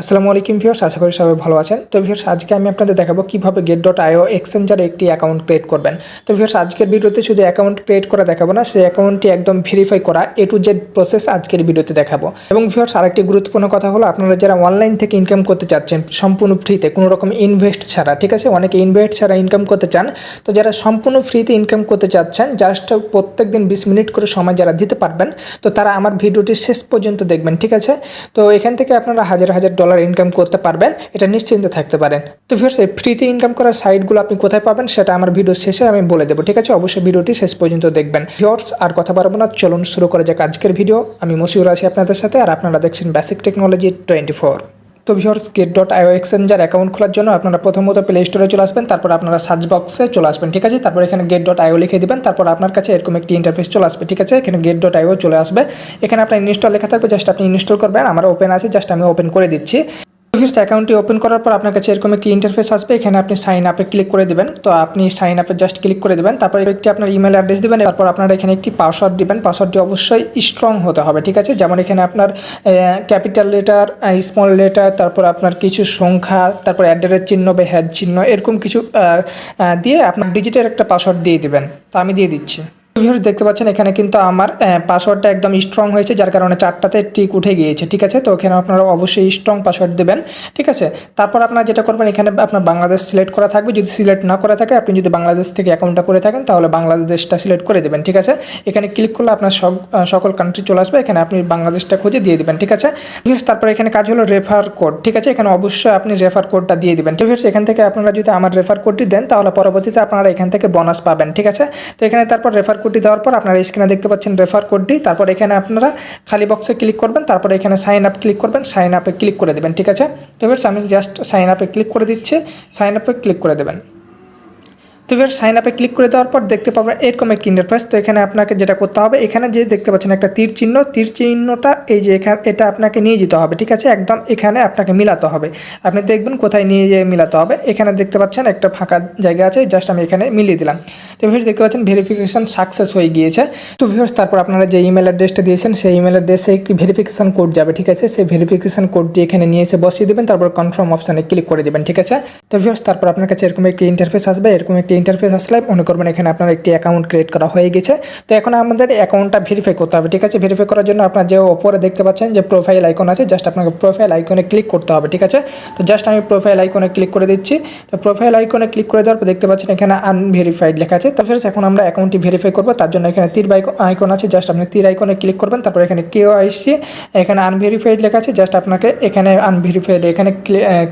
আসসালামু আলাইকুম ভিউয়ার্স আশা করি সবাই ভালো আছেন। তো ভিউয়ার্স আজকে আমি আপনাদের দেখাবো কীভাবে গেট ডট আইও এক্সচেঞ্জারে একটি অ্যাকাউন্ট ক্রিয়েট করবেন। তো ভিউয়ার্স আজকের ভিডিওতে শুধু অ্যাকাউন্ট ক্রিয়েট করা দেখাবো না, সেই অ্যাকাউন্টটি একদম ভেরিফাই করা এ টু জেড প্রসেস আজকের ভিডিওতে দেখাবো। এবং ভিউয়ার্স আরেকটি গুরুত্বপূর্ণ কথা হলো, আপনারা যারা অনলাইন থেকে ইনকাম করতে চাচ্ছেন, সম্পূর্ণ ফ্রিতে কোনো রকম ইনভেস্ট ছাড়া, ঠিক আছে? অনেকে ইনভেস্ট ছাড়া ইনকাম করতে চান। তো যারা সম্পূর্ণ ফ্রিতে ইনকাম করতে চাচ্ছেন জাস্ট প্রত্যেক দিন বিশ মিনিট করে সময় যারা দিতে পারবেন, তো তারা আমার ভিডিওটি শেষ পর্যন্ত দেখবেন, ঠিক আছে? তো এখান থেকে আপনারা হাজার হাজার ডলার ইনকাম করতে পারবেন, এটা নিশ্চিন্তে থাকতে পারেন। তো ভিউর্স এই ফ্রিতে ইনকাম করার সাইটগুলো আপনি কোথায় পাবেন সেটা আমার ভিডিও শেষে আমি বলে দেবো, ঠিক আছে? অবশ্যই ভিডিওটি শেষ পর্যন্ত দেখবেন। ভিউর্স আর কথা পারব না, চলুন শুরু করা যাক আজকের ভিডিও আমি মশিউর আছি আপনাদের সাথে, আর আপনারা দেখছেন বেসিক টেকনোলজি টোয়েন্টি ফোর তো viewers gate dot IO exchanger account খোলার জন্য আপনারা প্রথমত প্লে স্টোরে চলে আসবেন, তারপর আপনারা সার্চ বক্সে চলে আসবেন, ঠিক আছে? তারপর এখানে গেট ডট আইও লিখে দেবেন, তারপর আপনার কাছে এরকম একটি ইন্টারফেস চলে আসবে, ঠিক আছে? এখানে গেট ডট আইও চলে আসবে। এখানে আপনার ইনস্টল লেখা থাকবে জাস্ট আপনি ইনস্টল করবেন, আমার ওপেন আছে জাস্ট আমি ওপেন করে দিচ্ছি। ভিউয়ার্স অ্যাকাউন্টটি ওপেন করার পর আপনার কাছে এরকম একটি ইন্টারফেস আসবে। এখানে আপনি সাইন আপে ক্লিক করে দেবেন। তো আপনি সাইন আপে জাস্ট ক্লিক করে দেবেন। তারপর একটি আপনার ইমেল অ্যাড্রেস দেবেন। তারপর আপনার এখানে একটি পাসওয়ার্ড দিবেন। পাসওয়ার্ডটি অবশ্যই স্ট্রং হতে হবে, ঠিক আছে? যেমন এখানে আপনার ক্যাপিটাল লেটার স্মল লেটার তারপর আপনার কিছু সংখ্যা, তারপর অ্যাড্রেস চিহ্ন বা হ্যাড চিহ্ন, এরকম কিছু দিয়ে আপনার ডিজিটের একটা পাসওয়ার্ড দিয়ে দেবেন। তো আমি দিয়ে দিচ্ছি। ভিউয়ার্স, দেখতে পাচ্ছেন, এখানে কিন্তু আমার পাসওয়ার্ডটা একদম স্ট্রং হয়েছে, যার কারণে চারটাতে টিক উঠে গিয়েছে, ঠিক আছে? তো এখানে আপনারা অবশ্যই স্ট্রং পাসওয়ার্ড দেবেন, ঠিক আছে? তারপর আপনারা যেটা করবেন, এখানে আপনার বাংলাদেশ সিলেক্ট করা থাকবে। যদি সিলেক্ট না করা থাকে, আপনি যদি বাংলাদেশ থেকে অ্যাকাউন্টটা করে থাকেন, তাহলে বাংলাদেশটা সিলেক্ট করে দেবেন, ঠিক আছে? এখানে ক্লিক করলে আপনার সকল কান্ট্রি চলে আসবে, এখানে আপনি বাংলাদেশটা খুঁজে দিয়ে দেবেন, ঠিক আছে? তারপর এখানে কাজ হলো রেফার কোড ঠিক আছে? এখানে অবশ্যই আপনি রেফার কোডটা দিয়ে দেবেন ঠিক আছে এখান থেকে আপনারা যদি আমার রেফার কোডটি দেন, তাহলে পরবর্তীতে আপনারা এখান থেকে বোনাস পাবেন, ঠিক আছে? তো এখানে তারপর রেফার কোডটি দেওয়ার পর আপনারা স্ক্রিনে দেখতে পাচ্ছেন রেফার কোডটি। তারপর এখানে আপনারা খালি বক্সে ক্লিক করবেন, তারপর এখানে সাইন আপ ক্লিক করবেন সাইন আপে ক্লিক করে দেবেন, ঠিক আছে? তো এবার আমি জাস্ট সাইন আপে ক্লিক করে দিচ্ছি সাইন আপে ক্লিক করে দেবেন। তো এবার সাইন আপে ক্লিক করে দেওয়ার পর দেখতে পাবেন এরকম একটি ইন্টারফেস তো এখানে আপনাকে যেটা করতে হবে, এখানে যে দেখতে পাচ্ছেন একটা তীর চিহ্ন, তীর চিহ্নটা এই যে এখানে, এটা আপনাকে নিয়ে যেতে হবে, ঠিক আছে? একদম এখানে আপনাকে মিলাতে হবে। আপনি দেখবেন কোথায় নিয়ে যেয়ে মিলাতে হবে, এখানে দেখতে পাচ্ছেন একটা ফাঁকা জায়গা আছে জাস্ট আমি এখানে মিলিয়ে দিলাম। তো ভিউর্স দেখতে পাচ্ছেন ভেরিফিকেশন সাকসেস হয়ে গিয়েছে। তো ভিউর্স তারপর আপনারা যে ইমেল অ্যাড্রেসটা দিয়েছেন, সেই ইমেল অ্যাড্রেসে একটি ভেরিফিকেশন কোড যাবে, ঠিক আছে? সেই ভেরিফিকেশন কোডটি এখানে নিয়ে এসে বসিয়ে দেবেন, তারপর কনফার্ম অপশানে ক্লিক করে দেবেন, ঠিক আছে? তো ভিউর্স তারপর আপনার কাছে এরকম একটি ইন্টারফেস আসবে, এরকম একটি ইন্টারফেস আসলে মনে করবেন এখানে আপনার একটি অ্যাকাউন্ট ক্রিয়েট করা হয়ে গেছে। তো এখন আমাদের অ্যাকাউন্টটা ভেরিফাই করতে হবে, ঠিক আছে? ভেরিফাই করার জন্য আপনার যে ওপরে দেখতে পাচ্ছেন যে প্রোফাইল আইকন আছে জাস্ট আপনাকে প্রোফাইল আইকনে ক্লিক করতে হবে, ঠিক আছে? তো জাস্ট আমি প্রোফাইল আইকনে ক্লিক করে দিচ্ছি। তো প্রোফাইল আইকনে ক্লিক করে দেওয়ার পর দেখতে পাচ্ছেন এখানে আনভেরিফাইড লেখা আছে। তো ফ্রেন্ডস এখন আমরা অ্যাকাউন্টটি ভেরিফাই করব। তার জন্য এখানে তীর আইকন আছে জাস্ট আপনি তীর আইকনে ক্লিক করবেন। তারপর এখানে কেউ আইসি এখানে আনভেরিফাইড লেখা আছে জাস্ট আপনাকে এখানে আনভেরিফাইড এখানে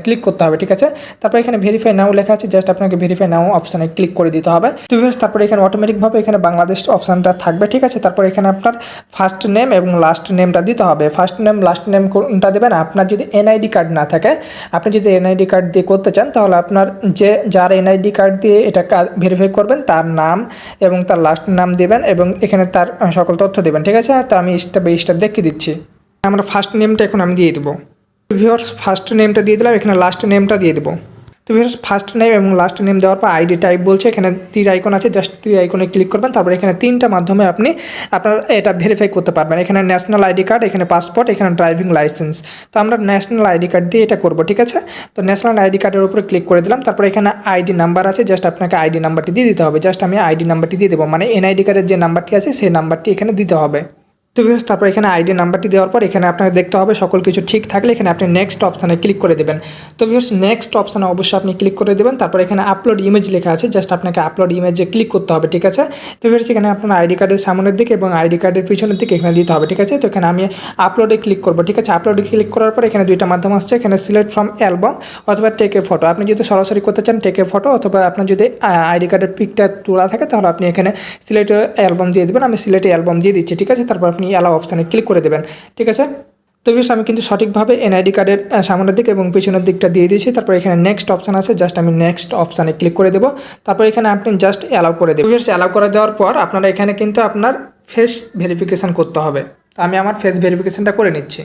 ক্লিক করতে হবে, ঠিক আছে? তারপর এখানে ভেরিফাই নাও লেখা আছে জাস্ট আপনাকে ভেরিফাই নাও অপশানে ক্লিক করে দিতে হবে। তো ভিউয়ার্স তারপরে এখানে অটোমেটিকভাবে এখানে বাংলাদেশ অপশানটা থাকবে, ঠিক আছে? তারপর এখানে আপনার ফার্স্ট নেম এবং লাস্ট নেমটা দিতে হবে। ফার্স্ট নেম লাস্ট নেম কোনটা দেবেন? আপনার যদি এনআইডি কার্ড না থাকে, আপনি যদি এনআইডি কার্ড দিয়ে করতে চান, তাহলে আপনার যে, যার এনআইডি কার্ড দিয়ে এটা ভেরিফাই করবেন, তার নাম এবং তার লাস্ট নাম দেবেন এবং এখানে তার সকল তথ্য দেবেন, ঠিক আছে? তো আমি স্টেপ বাই স্টেপ দেখিয়ে দিচ্ছি। আমরা ফার্স্ট নেমটা এখন আমি দিয়ে দেবো। ভিউয়ার্স ফার্স্ট নেমটা দিয়ে দিলাম, এখানে লাস্ট নেমটা দিয়ে দেবো। তো ভিউয়ার্স ফার্স্ট নেম এবং লাস্ট নেম দেওয়ার পর আইডি টাইপ বলছে, এখানে তীর আইকন আছে জাস্ট তীর আইকনে ক্লিক করবেন, তারপর এখানে তিনটা মাধ্যমে আপনি আপনার এটা ভেরিফাই করতে পারবেন। এখানে ন্যাশনাল আইডি কার্ড এখানে পাসপোর্ট এখানে ড্রাইভিং লাইসেন্স তো আমরা ন্যাশনাল আইডি কার্ড দিয়ে এটা করব, ঠিক আছে? তো ন্যাশনাল আইডি কার্ডের উপরে ক্লিক করে দিলাম, তারপর এখানে আইডি নাম্বার আছে জাস্ট আপনাকে আইডি নাম্বারটি দিয়ে দিতে হবে। জাস্ট আমি আইডি নাম্বারটি দিয়ে দেবো মানে এনআইডি কার্ডের যে নাম্বারটি আছে, সেই নাম্বারটি এখানে দিতে হবে। তো ভিউয়ার্স তারপর এখানে আইডি নাম্বারটি দেওয়ার পর এখানে আপনাকে দেখতে হবে সকল কিছু ঠিক থাকলে এখানে আপনি নেক্সট অপশানে ক্লিক করে দেবেন। তো ভিউয়ার্স নেক্সট অপশানে অবশ্যই আপনি ক্লিক করে দেবেন। তারপর এখানে আপলোড ইমেজ লেখা আছে জাস্ট আপনাকে আপলোড ইমেজে ক্লিক করতে হবে, ঠিক আছে? তো ভিউয়ার্স এখানে আপনার আইডি কার্ডের সামনের দিকে এবং আইডি কার্ডের পিছনের দিকে এখানে দিতে হবে, ঠিক আছে? তো এখানে আমি আপলোডে ক্লিক করব, ঠিক আছে? আপলোডে ক্লিক করার পর এখানে দুইটা মাধ্যম আসছে, এখানে সিলেক্ট ফ্রম অ্যালবাম অথবা টেক ফটো আপনি যদি সরাসরি করতে চান টেক ফটো অথবা আপনার যদি আইডি কার্ডের পিকটা তোলা থাকে, তাহলে আপনি এখানে সিলেক্ট অ্যালবাম দিয়ে দেবেন। আমি সিলেটে অ্যালবাম দিয়ে দিচ্ছি, ঠিক আছে? তারপর আপনি অ্যালাও অপশানে ক্লিক করে দেবেন, ঠিক আছে? তো ভিউস আমি কিন্তু সঠিকভাবে এনআইডি কার্ডের সামনের দিক এবং পিছনের দিকটা দিয়ে দিয়েছি। তারপর এখানে নেক্সট অপশান আছে জাস্ট আমি নেক্সট অপশানে ক্লিক করে দেবো। তারপর এখানে আপনি জাস্ট অ্যালাউ করে দেবেন। ভিউস অ্যালাউ করে দেওয়ার পর আপনারা এখানে কিন্তু আপনার ফেস ভেরিফিকেশান করতে হবে। আমি আমার ফেস ভেরিফিকেশানটা করে নিচ্ছি।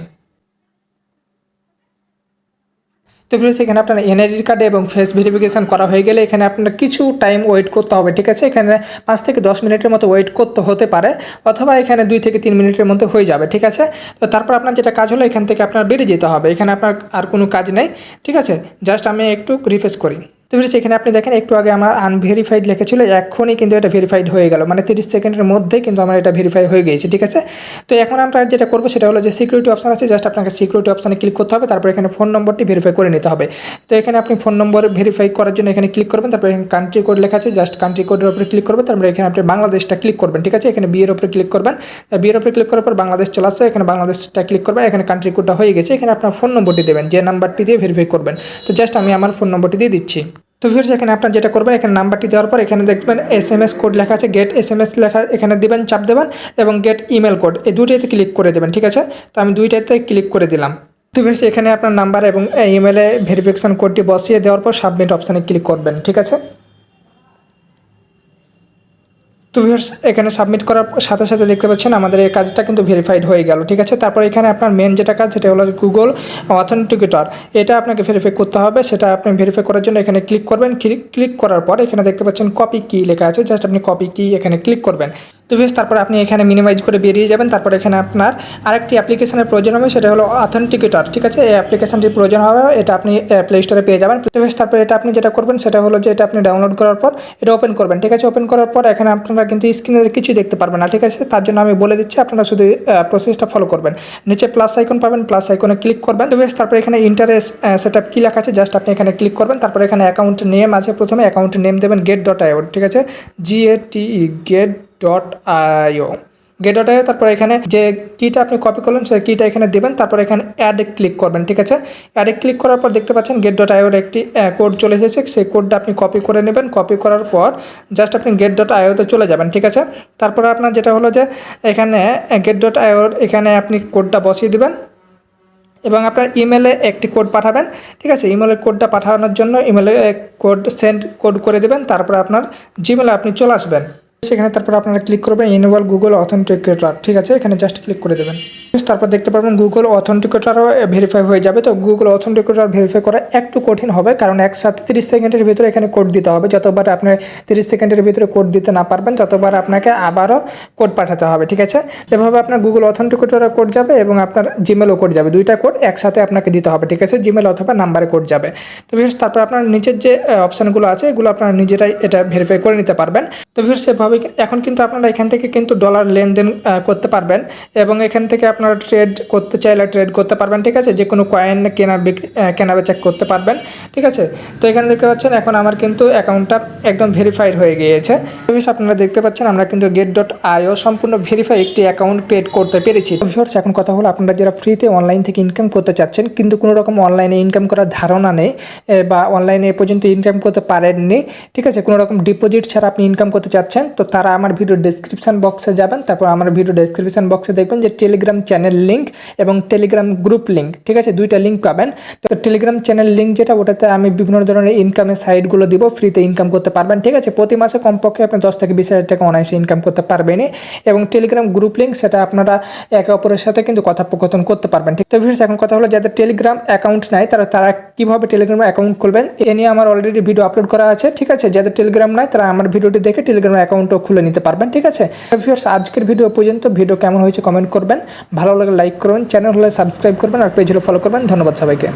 তো ফিরে এখানে আপনার এনআইডি কার্ড এবং ফেস ভেরিফিকেশান করা হয়ে গেলে এখানে আপনার কিছু টাইম ওয়েট করতে হবে, ঠিক আছে? এখানে পাঁচ থেকে দশ মিনিটের মতো ওয়েট করতে হতে পারে, অথবা এখানে দুই থেকে তিন মিনিটের মধ্যে হয়ে যাবে, ঠিক আছে? তো তারপর আপনার যেটা কাজ হলো, এখান থেকে আপনার বেরিয়ে যেতে হবে, এখানে আপনার আর কোনো কাজ নেই, ঠিক আছে? জাস্ট আমি একটু রিফ্রেশ করি। তো এখানে আপনি দেখেন, একটু আগে আমার আনভেরিফাইড লেখেছিল এখনই কিন্তু এটা ভেরিফাইড হয়ে গেল। মানে তিরিশ সেকেন্ডের মধ্যে কিন্তু আমার এটা ভেরিফাই হয়ে গিয়েছে, ঠিক আছে? তো এখন আমরা যেটা করব সেটা হলো যে সিকিউরিটি অপশন আছে জাস্ট আপনাকে সিকিউরিটি অপশানে ক্লিক করতে হবে, তারপর এখানে ফোন নম্বরটি ভেরিফাই করে নিতে হবে। তো এখানে আপনি ফোন নম্বর ভেরিফাই করার জন্য এখানে ক্লিক করবেন, তারপর এখানে কান্ট্রি কোড লেখা আছে জাস্ট কান্ট্রি কোডের উপরে ক্লিক করবেন, তারপরে এখানে আপনি বাংলাদেশটা ক্লিক করবেন, ঠিক আছে? এখানে বিয়ের উপরে ক্লিক করবেন। বিয়ের উপরে ক্লিক করার পর বাংলাদেশ চলে আসছে, এখানে বাংলাদেশটা ক্লিক করবেন, এখানে কান্ট্রি কোডটা হয়ে গেছে, এখানে আপনার ফোন নম্বরটি দেবেন, যে নাম্বারটি দিয়ে ভেরিফাই করবেন। তো জাস্ট আমি আমার ফোন নম্বরটি দিয়ে দিচ্ছি। তো ভিউর্স এখানে আপনার যেটা করবেন, এখানে নাম্বারটি দেওয়ার পর এখানে দেখবেন এস এম এস কোড লেখা আছে গেট এস এম এস লেখা, এখানে দেবেন, চাপ দেবেন এবং গেট ইমেল কোড এই দুইটাতে ক্লিক করে দেবেন, ঠিক আছে? তো আমি দুইটাতে ক্লিক করে দিলাম। তো ভিউর্স এখানে আপনার নাম্বার এবং ইমেলে ভেরিফিকেশন কোডটি বসিয়ে দেওয়ার পর সাবমিট অপশানে ক্লিক করবেন, ঠিক আছে? তো ভিউয়ার্স এখানে সাবমিট করার সাথে সাথে দেখতে পাচ্ছেন আমাদের এই কাজটা কিন্তু ভেরিফাইড হয়ে গেল, ঠিক আছে? তারপর এখানে আপনার মেন যেটা কাজ, সেটা হলো গুগল অথেন্টিকেটর এটা আপনাকে ভেরিফাই করতে হবে, সেটা আপনি ভেরিফাই করার জন্য এখানে ক্লিক করবেন। ক্লিক ক্লিক করার পর এখানে দেখতে পাচ্ছেন কপি কি লেখা আছে জাস্ট আপনি কপি কি এখানে ক্লিক করবেন। তো বেশ, তারপর আপনি এখানে মিনিমাইজ করে বেরিয়ে যাবেন। তারপর এখানে আপনার আরেকটি অ্যাপ্লিকেশনের প্রয়োজন হবে, সেটা হলো অথেন্টিকেটর ঠিক আছে? এই অ্যাপ্লিকেশনটির প্রয়োজন হবে, এটা আপনি প্লে স্টোরে পেয়ে যাবেন। তো বেশ, তারপর এটা আপনি যেটা করবেন, সেটা হলো যে এটা আপনি ডাউনলোড করার পর এটা ওপেন করবেন, ঠিক আছে? ওপেন করার পর এখানে আপনারা কিন্তু স্ক্রিনে কিছুই দেখতে পারবেন না, ঠিক আছে? তার জন্য আমি বলে দিচ্ছি, আপনারা শুধু প্রসেসটা ফলো করবেন। নিচে প্লাস আইকন পাবেন প্লাস আইকনে ক্লিক করবেন। তো বেশ, তারপর এখানে ইন্টারেস্ট সেটা কী লেখা আছে জাস্ট আপনি এখানে ক্লিক করবেন। তারপর এখানে অ্যাকাউন্ট নেম আছে প্রথমে অ্যাকাউন্ট নেম দেবেন গেট ডট আইও ঠিক আছে? G A T get dot IO get dot IO তারপর এখানে যে কিটা আপনি কপি করলেন, সেই কিটা এখানে দেবেন, তারপর এখানে অ্যাডে ক্লিক করবেন, ঠিক আছে? অ্যাডে ক্লিক করার পর দেখতে পাচ্ছেন গেট ডট আইওর একটি কোড চলে এসেছে, সেই কোডটা আপনি কপি করে নেবেন। কপি করার পর জাস্ট আপনি গেট ডট আইওতে চলে যাবেন, ঠিক আছে? তারপরে আপনার যেটা হলো যে এখানে গেট ডট আইওর এখানে আপনি কোডটা বসিয়ে দেবেন এবং আপনার ইমেলে একটি কোড পাঠাবেন, ঠিক আছে? ইমেলের কোডটা পাঠানোর জন্য ইমেলে কোড সেন্ড কোড করে দেবেন, তারপরে আপনার জিমেলে আপনি চলে আসবেন। সেখানে তারপর আপনারা ক্লিক করবেন ইনভলভ গুগল অথেন্টিকেটর ঠিক আছে? এখানে জাস্ট ক্লিক করে দেবেন। তারপর দেখতে পারবেন গুগল অথেন্টিকেটরও ভেরিফাই হয়ে যাবে। তো গুগল অথেন্টিকেটর ভেরিফাই করা একটু কঠিন হবে, কারণ একসাথে তিরিশ সেকেন্ডের ভিতরে এখানে কোড দিতে হবে। যতবার আপনি তিরিশ সেকেন্ডের ভিতরে কোড দিতে না পারবেন, ততবার আপনাকে আবারও কোড পাঠাতে হবে, ঠিক আছে? এভাবে আপনার গুগল অথেন্টিকেটরে কোড যাবে এবং আপনার জিমেলও কোড যাবে। দুইটা কোড একসাথে আপনাকে দিতে হবে, ঠিক আছে? জিমেল অথবা নাম্বারে কোড যাবে। তো তারপর আপনার নিচের যে অপশানগুলো আছে, এগুলো আপনারা নিজেরাই এটা ভেরিফাই করে নিতে পারবেন। তো ভিউর্স সেভাবে এখন কিন্তু আপনারা এখান থেকে কিন্তু ডলার লেনদেন করতে পারবেন এবং এখান থেকে আপনারা ট্রেড করতে চাইলে ট্রেড করতে পারবেন, ঠিক আছে? যে কোনো কয়েন কেনা কেনা বেচা করতে পারবেন, ঠিক আছে? তো এখানে দেখতে পাচ্ছেন এখন আমার কিন্তু অ্যাকাউন্টটা একদম ভেরিফাইড হয়ে গিয়েছে। আপনারা দেখতে পাচ্ছেন আমরা কিন্তু গেট ডট আইও সম্পূর্ণ ভেরিফাই একটি অ্যাকাউন্ট ক্রিয়েট করতে পেরেছি। ভিউর্স এখন কথা হলো আপনারা যারা ফ্রিতে অনলাইন থেকে ইনকাম করতে চাচ্ছেন, কিন্তু কোনো রকম অনলাইনে ইনকাম করার ধারণা নেই বা অনলাইনে এ পর্যন্ত ইনকাম করতে পারেননি, ঠিক আছে? কোনো রকম ডিপোজিট ছাড়া আপনি ইনকাম করতে চাচ্ছেন তো তারা আমার ভিডিও ডেসক্রিপশন বক্সে যাবেন, তারপর আমার ভিডিও ডেসক্রিপশন বক্সে দেখবেন যে টেলিগ্রাম চ্যানেল লিঙ্ক এবং টেলিগ্রাম গ্রুপ লিঙ্ক ঠিক আছে? দুইটা লিঙ্ক পাবেন। তো টেলিগ্রাম চ্যানেল লিঙ্ক যেটা, ওটাতে আমি বিভিন্ন ধরনের ইনকামের সাইটগুলো দিব ফ্রিতে ইনকাম করতে পারবেন, ঠিক আছে? প্রতি মাসে কমপক্ষে আপনি দশ থেকে বিশ হাজার টাকা অনায়াসে ইনকাম করতে পারবেনই। এবং টেলিগ্রাম গ্রুপ লিঙ্ক সেটা আপনারা একে অপরের সাথে কিন্তু কথোপকথন করতে পারবেন, ঠিক? তো ভিউর্স এখন কথা হলো, যাদের টেলিগ্রাম অ্যাকাউন্ট নাই, তারা তারা কীভাবে টেলিগ্রাম অ্যাকাউন্ট খুলবেন, এ নিয়ে আমার অলরেডি ভিডিও আপলোড করা আছে, ঠিক আছে? যাদের টেলিগ্রাম নাই, তারা আমার ভিডিওটি দেখে টেলিগ্রাম অ্যাকাউন্টও খুলে নিতে পারবেন, ঠিক আছে? ভিউয়ার্স আজকের ভিডিও পর্যন্ত। ভিডিও কেমন হয়েছে কমেন্ট করবেন। ভালো লাগলে লাইক করবেন। চ্যানেল হলে সাবস্ক্রাইব করবেন আর পেজ হলে ফলো করবেন। ধন্যবাদ সবাইকে।